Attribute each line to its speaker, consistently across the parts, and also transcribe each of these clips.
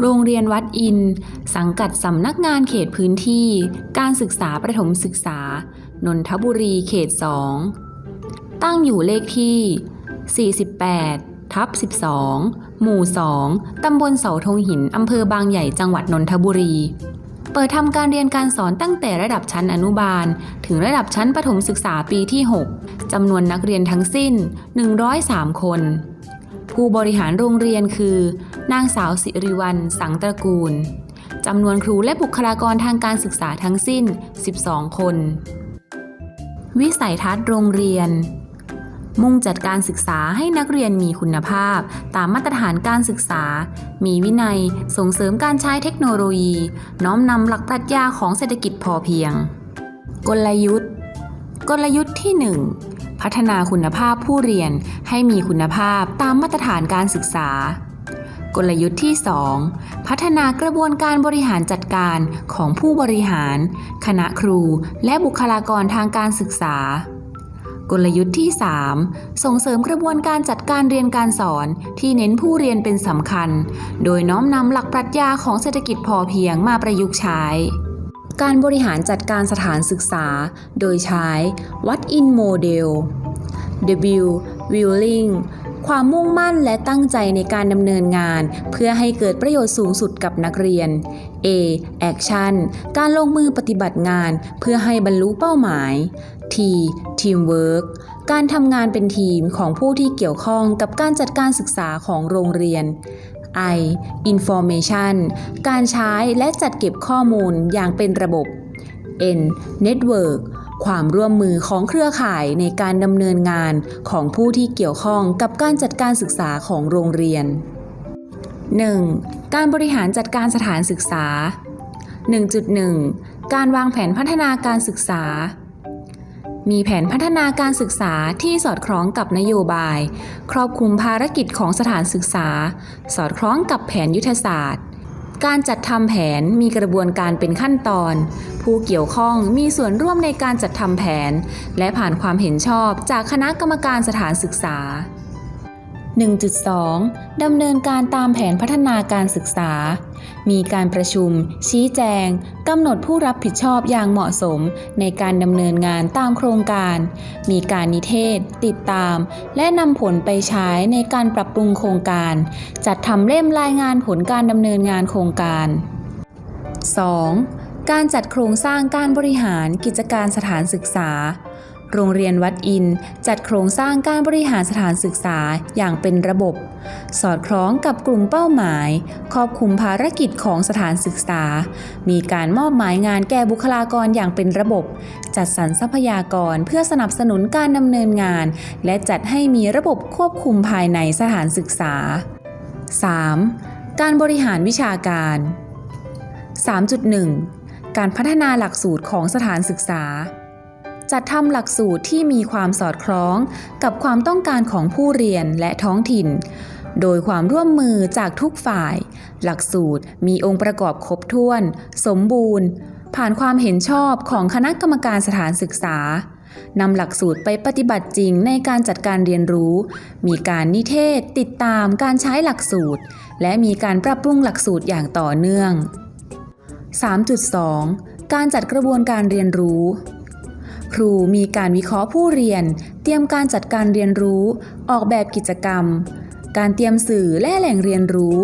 Speaker 1: โรงเรียนวัดอิน สังกัดสำนักงานเขตพื้นที่ การศึกษาประถมศึกษา นนทบุรีเขต 2 ตั้งอยู่เลขที่ 48 ทับ 12 หมู่ 2 ตำบลเสาธงหิน อำเภอบางใหญ่จังหวัดนนทบุรี เปิดทำการเรียนการสอนตั้งแต่ระดับชั้นอนุบาล ถึงระดับชั้นประถมศึกษาปีที่ 6 จำนวนนักเรียนทั้งสิ้น 103 คน ผู้บริหารโรงเรียนคือ นางสาวสิริวัลสังตระกูลจำนวนครูและบุคลากรทางการศึกษาทั้งสิ้น 12 คน วิสัยทัศน์โรงเรียน มุ่งจัดการศึกษาให้นักเรียนมีคุณภาพ ตามมาตรฐานการศึกษา มีวินัย ส่งเสริมการใช้เทคโนโลยี น้อมนำหลักปรัชญาของเศรษฐกิจพอเพียง กลยุทธ์ กลยุทธ์ที่ 1 พัฒนาคุณภาพผู้เรียนให้มีคุณภาพตามมาตรฐานการศึกษา กลยุทธ์ที่ 2 พัฒนากระบวนการบริหารจัดการของผู้บริหาร คณะครู และบุคลากรทางการศึกษากลยุทธ์ที่ 3 ส่งเสริมกระบวนการจัดการเรียนการสอนที่เน้นผู้เรียนเป็นสำคัญ โดยน้อมนำหลักปรัชญาของเศรษฐกิจพอเพียงมาประยุกต์ใช้ การบริหารจัดการสถานศึกษา โดยใช้วัดอินโมเดล W Willing ความมุ่งมั่นและตั้งใจในการดำเนินงาน เพื่อให้เกิดประโยชน์สูงสุดกับนักเรียน A Action การลงมือปฏิบัติงาน เพื่อให้บรรลุเป้าหมาย T Teamwork การทำงานเป็นทีมของผู้ที่เกี่ยวข้องกับการจัดการศึกษาของโรงเรียน I Information การใช้และจัดเก็บข้อมูลอย่างเป็นระบบ N Network ความร่วมมือของเครือข่ายในการดำเนินงานของผู้ที่เกี่ยวข้องกับการจัดการศึกษาของโรงเรียน 1. การบริหารจัดการสถานศึกษา 1.1 การวางแผนพัฒนาการศึกษา มีแผนพัฒนาการศึกษาที่สอดคล้องกับนโยบาย ครอบคลุมภารกิจของสถานศึกษา สอดคล้องกับแผนยุทธศาสตร์ การจัดทำแผนมีกระบวนการเป็นขั้นตอน ผู้เกี่ยวข้องมีส่วนร่วมในการจัดทำแผน และผ่านความเห็นชอบจากคณะกรรมการสถานศึกษา 1.2 ดำเนินการตามแผนพัฒนาการศึกษา มีการประชุม ชี้แจง กำหนดผู้รับผิดชอบอย่างเหมาะสมในการดำเนินงานตามโครงการ มีการนิเทศ ติดตาม และนำผลไปใช้ในการปรับปรุงโครงการ จัดทำเล่มรายงานผลการดำเนินงานโครงการ 2. การจัดโครงสร้างการบริหารกิจการสถานศึกษา โรงเรียนวัดอิน จัดโครงสร้างการบริหารสถานศึกษาอย่างเป็นระบบ สอดคล้องกับกลุ่มเป้าหมาย ครอบคลุมภารกิจของสถานศึกษา มีการมอบหมายงานแก่บุคลากรอย่างเป็นระบบ จัดสรรทรัพยากรเพื่อสนับสนุนการดำเนินงาน และจัดให้มีระบบควบคุมภายในสถานศึกษา 3. การบริหารวิชาการ 3.1 การพัฒนาหลักสูตรของสถานศึกษา จัดทำหลักสูตรที่มีความสอดคล้องกับความต้องการของผู้เรียนและท้องถิ่น โดยความร่วมมือจากทุกฝ่าย หลักสูตรมีองค์ประกอบครบถ้วน สมบูรณ์ ผ่านความเห็นชอบของคณะกรรมการสถานศึกษานำหลักสูตรไปปฏิบัติจริงในการจัดการเรียนรู้ มีการนิเทศ ติดตามการใช้หลักสูตร และมีการปรับปรุงหลักสูตรอย่างต่อเนื่อง 3.2 การจัดกระบวนการเรียนรู้ ครูมีการวิเคราะห์ผู้เรียน เตรียมการจัดการเรียนรู้ ออกแบบกิจกรรม การเตรียมสื่อและแหล่งเรียนรู้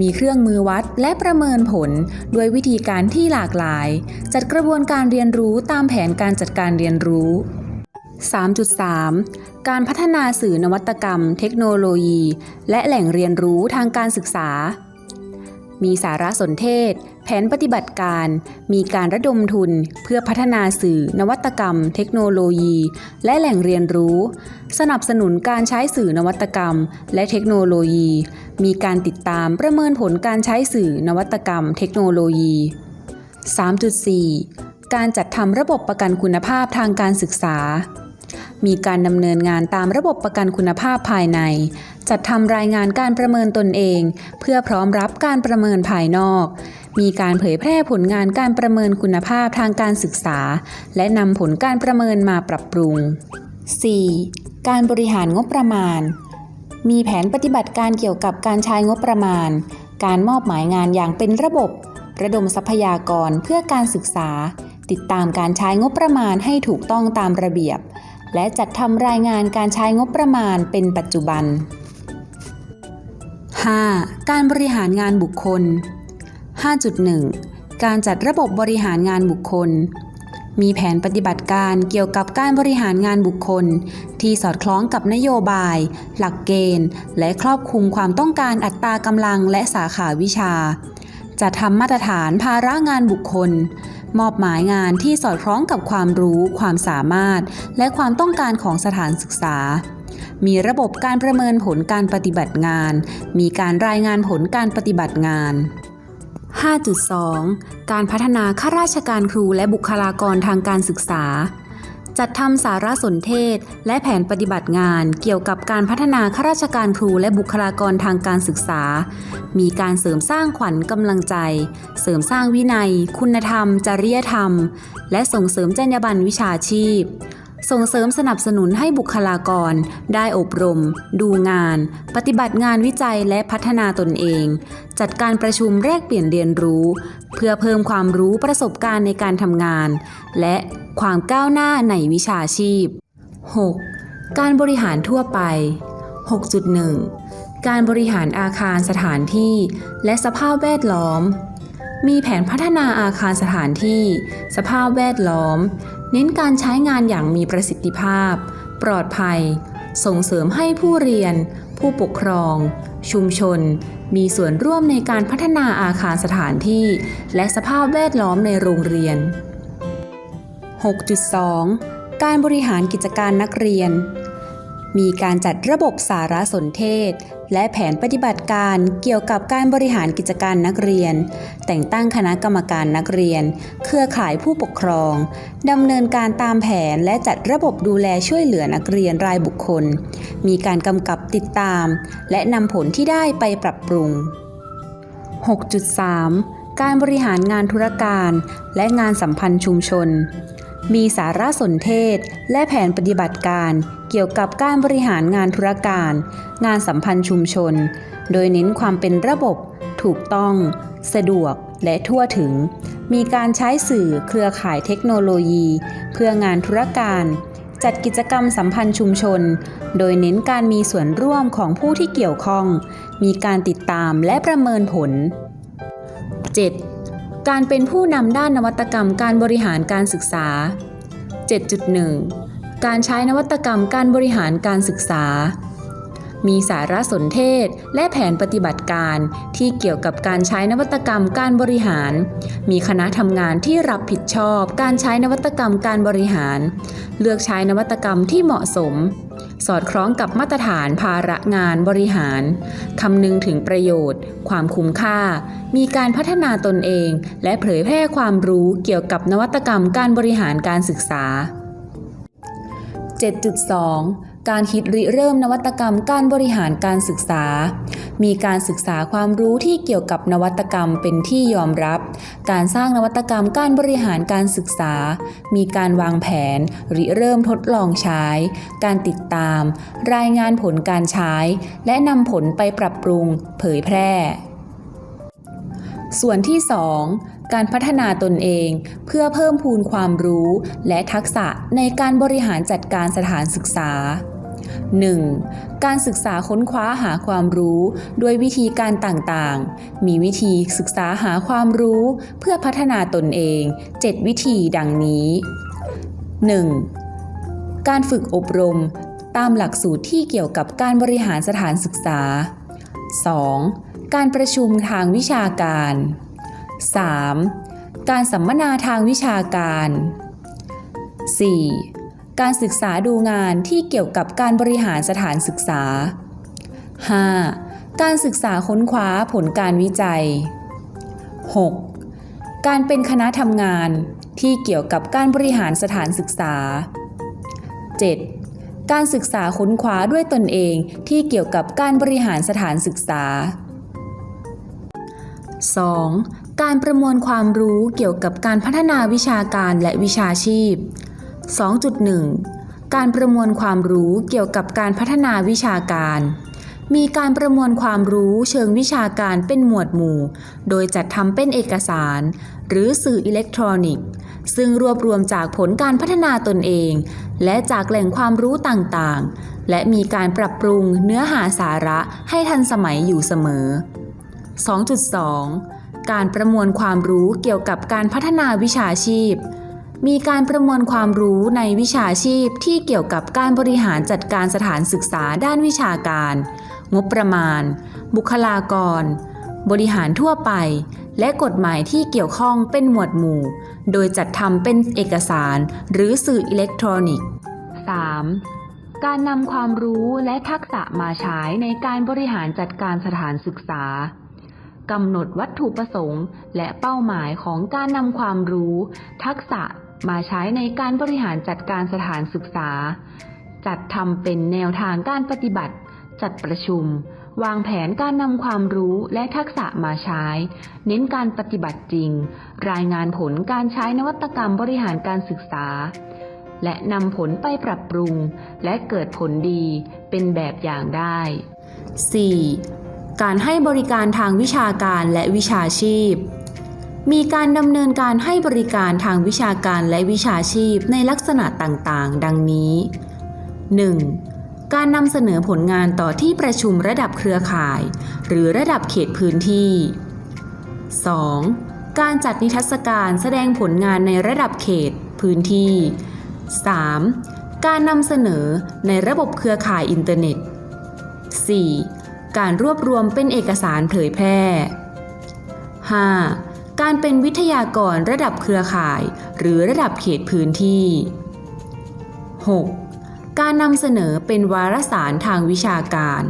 Speaker 1: มีเครื่องมือวัดและประเมินผลด้วยวิธีการที่หลากหลาย จัดกระบวนการเรียนรู้ตามแผนการจัดการเรียนรู้ 3.3 การพัฒนาสื่อนวัตกรรม เทคโนโลยี และแหล่งเรียนรู้ทางการศึกษา มีสารสนเทศ แผนปฏิบัติการ มีการระดมทุน เพื่อพัฒนาสื่อ นวัตกรรม เทคโนโลยี และแหล่งเรียนรู้ สนับสนุนการใช้สื่อนวัตกรรม และเทคโนโลยี มีการติดตามประเมินผลการใช้สื่อนวัตกรรม เทคโนโลยี 3.4 การจัดทำระบบประกันคุณภาพทางการศึกษา มีการดำเนินงานตามระบบประกันคุณภาพภายใน จัดทำรายงานการประเมินตนเอง เพื่อพร้อมรับการประเมินภายนอก มีการเผยแพร่ผลงานการประเมินคุณภาพทางการศึกษา และนำผลการประเมินมาปรับปรุง 4. การบริหารงบประมาณ มีแผนปฏิบัติการเกี่ยวกับการใช้งบประมาณ การมอบหมายงานอย่างเป็นระบบ ระดมทรัพยากรเพื่อการศึกษา ติดตามการใช้งบประมาณให้ถูกต้องตามระเบียบ และจัดทำรายงานการใช้งบประมาณเป็นปัจจุบัน 5. การบริหารงานบุคคล 5.1 การจัดระบบบริหารงานบุคคล มีแผนปฏิบัติการเกี่ยวกับการบริหารงานบุคคล ที่สอดคล้องกับนโยบาย หลักเกณฑ์ และครอบคลุมความต้องการอัตรากำลังและสาขาวิชา จะทำมาตรฐานภาระงานบุคคล มอบหมายงานที่สอดคล้องกับความรู้ ความสามารถ และความต้องการของสถานศึกษา มีระบบการประเมินผลการปฏิบัติงาน มีการรายงานผลการปฏิบัติงาน 5.2 การพัฒนาข้าราชการครูและบุคลากรทางการศึกษา จัดทำสารสนเทศ และแผนปฏิบัติงานเกี่ยวกับการพัฒนาข้าราชการครูและบุคลากรทางการศึกษา มีการเสริมสร้างขวัญกำลังใจ เสริมสร้างวินัย คุณธรรม จริยธรรม และส่งเสริมจรรยาบรรณวิชาชีพ ส่งเสริมสนับสนุนให้บุคลากร ได้อบรม ดูงาน ปฏิบัติงานวิจัยและพัฒนาตนเอง จัดการประชุมแลกเปลี่ยนเรียนรู้ เพื่อเพิ่มความรู้ประสบการณ์ในการทำงาน และความก้าวหน้าในวิชาชีพ 6. การบริหารทั่วไป 6.1 การบริหารอาคารสถานที่ และสภาพแวดล้อม มีแผนพัฒนาอาคารสถานที่ สภาพแวดล้อม เน้นการใช้งานอย่างมีประสิทธิภาพ ปลอดภัย ส่งเสริมให้ผู้เรียน ผู้ปกครอง ชุมชน มีส่วนร่วมในการพัฒนาอาคารสถานที่ และสภาพแวดล้อมในโรงเรียน 6.2 การบริหารกิจการนักเรียน มีการจัดระบบสารสนเทศ และแผนปฏิบัติการเกี่ยวกับการบริหารกิจการนักเรียน แต่งตั้งคณะกรรมการนักเรียน เครือข่ายผู้ปกครองดำเนินการตามแผนและจัดระบบดูแลช่วยเหลือนักเรียนรายบุคคล มีการกำกับติดตาม และนำผลที่ได้ไปปรับปรุง 6.3 การบริหารงานธุรการ และงานสัมพันธ์ชุมชน มีสารสนเทศ และแผนปฏิบัติการเกี่ยวกับการบริหารงานธุรการ งานสัมพันธ์ชุมชน โดยเน้นความเป็นระบบ ถูกต้อง สะดวกและทั่วถึง มีการใช้สื่อเครือข่ายเทคโนโลยี เพื่องานธุรการ จัดกิจกรรมสัมพันธ์ชุมชน โดยเน้นการมีส่วนร่วมของผู้ที่เกี่ยวข้อง มีการติดตามและประเมินผล 7. การเป็นผู้นำด้านนวัตกรรมการบริหารการศึกษา 7.1 การใช้นวัตกรรมการบริหารการศึกษา มีสารสนเทศและแผนปฏิบัติการที่เกี่ยวกับการใช้นวัตกรรมการบริหาร มีคณะทำงานที่รับผิดชอบการใช้นวัตกรรมการบริหาร เลือกใช้นวัตกรรมที่เหมาะสม สอดคล้องกับมาตรฐานภาระงานบริหาร คำนึงถึงประโยชน์ ความคุ้มค่า มีการพัฒนาตนเอง และเผยแพร่ความรู้เกี่ยวกับนวัตกรรมการบริหารการศึกษา 7.2 การคิดริเริ่มนวัตกรรมการบริหารการศึกษา มีการศึกษาความรู้ที่เกี่ยวกับนวัตกรรมเป็นที่ยอมรับ การสร้างนวัตกรรมการบริหารการศึกษา มีการวางแผน ริเริ่มทดลองใช้ การติดตาม รายงานผลการใช้ และนำผลไปปรับปรุง เผยแพร่ส่วนที่ 2 การพัฒนาตนเอง เพื่อเพิ่มพูนความรู้ และทักษะในการบริหารจัดการสถานศึกษา 1. การศึกษาค้นคว้าหาความรู้ด้วยวิธีการต่างๆ มีวิธีศึกษาหาความรู้เพื่อพัฒนาตนเอง 7 วิธีดังนี้ 1. การฝึกอบรม ตามหลักสูตรที่เกี่ยวกับการบริหารสถานศึกษา 2. การประชุมทางวิชาการ 3. การสัมมนาทางวิชาการ 4. การศึกษาดูงานที่เกี่ยวกับการบริหารสถานศึกษา 5. การศึกษาค้นคว้าผลการวิจัย 6. การเป็นคณะทำงานที่เกี่ยวกับการบริหารสถานศึกษา 7. การศึกษาค้นคว้าด้วยตนเองที่เกี่ยวกับการบริหารสถานศึกษา 2. การประมวลความรู้เกี่ยวกับการพัฒนาวิชาการและวิชาชีพ 2.1 การประมวลความรู้เกี่ยวกับการพัฒนาวิชาการ มีการประมวลความรู้เชิงวิชาการเป็นหมวดหมู่ โดยจัดทำเป็นเอกสาร หรือสื่ออิเล็กทรอนิกส์ ซึ่งรวบรวมจากผลการพัฒนาตนเอง และจากแหล่งความรู้ต่างๆ และมีการปรับปรุงเนื้อหาสาระให้ทันสมัยอยู่เสมอ 2.2 การประมวลความรู้เกี่ยวกับการพัฒนาวิชาชีพ มีการประมวลความรู้ในวิชาชีพที่เกี่ยวกับการบริหารจัดการสถานศึกษาด้านวิชาการ งบประมาณ บุคลากร บริหารทั่วไป และกฎหมายที่เกี่ยวข้องเป็นหมวดหมู่ โดยจัดทำเป็นเอกสารหรือสื่ออิเล็กทรอนิกส์ 3. การนำความรู้และทักษะมาใช้ในการบริหารจัดการสถานศึกษา กำหนดวัตถุประสงค์ และเป้าหมายของการนำความรู้ ทักษะมาใช้ในการบริหารจัดการสถานศึกษา จัดทำเป็นแนวทางการปฏิบัติ จัดประชุม วางแผนการนำความรู้และทักษะมาใช้ เน้นการปฏิบัติจริง รายงานผลการใช้นวัตกรรมบริหารการศึกษา และนำผลไปปรับปรุง และเกิดผลดีเป็นแบบอย่างได้ 4. การให้บริการทางวิชาการและวิชาชีพ มีการดำเนินการให้บริการทางวิชาการและวิชาชีพในลักษณะต่างๆ ดังนี้ 1. การนำเสนอผลงานต่อที่ประชุมระดับเครือข่าย หรือระดับเขตพื้นที่ 2. การจัดนิทรรศการแสดงผลงานในระดับเขตพื้นที่ 3. การนำเสนอในระบบเครือข่ายอินเทอร์เน็ต 4. การรวบรวมเป็นเอกสารเผยแพร่ 5. การเป็นวิทยากรระดับเครือข่าย หรือระดับเขตพื้นที่ 6. การนำเสนอเป็นวารสารทางวิชาการ